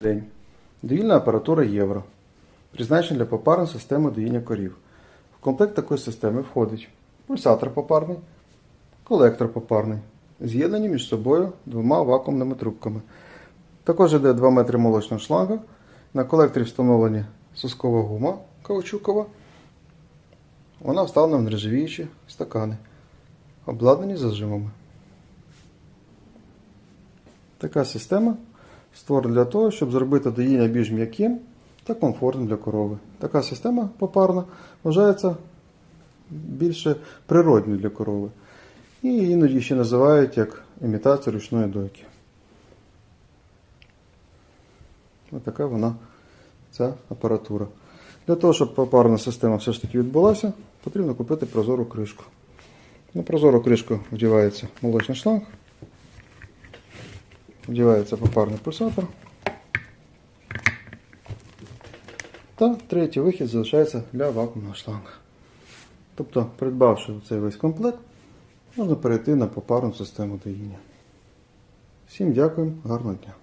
День. Доїльна апаратура Євро. Призначена для попарної системи доїння корів. В комплект такої системи входить пульсатор попарний, колектор попарний, з'єднані між собою двома вакуумними трубками. Також йде 2 метри молочного шланга. На колекторі встановлені соскова гума каучукова. Вона вставлена в нержавіючі стакани, обладнані зажимами. Така система створена для того, щоб зробити доїння більш м'яким та комфортним для корови. Така система попарна вважається більше природньою для корови. І іноді ще називають як імітація ручної дойки. Ось така вона, ця апаратура. Для того, щоб попарна система все ж таки відбулася, потрібно купити прозору кришку. На прозору кришку вдівається молочний шланг. Вдівається попарний пульсатор. Та третій вихід залишається для вакуумного шланга. Тобто, придбавши цей весь комплект, можна перейти на попарну систему доїння. Всім дякую, гарного дня!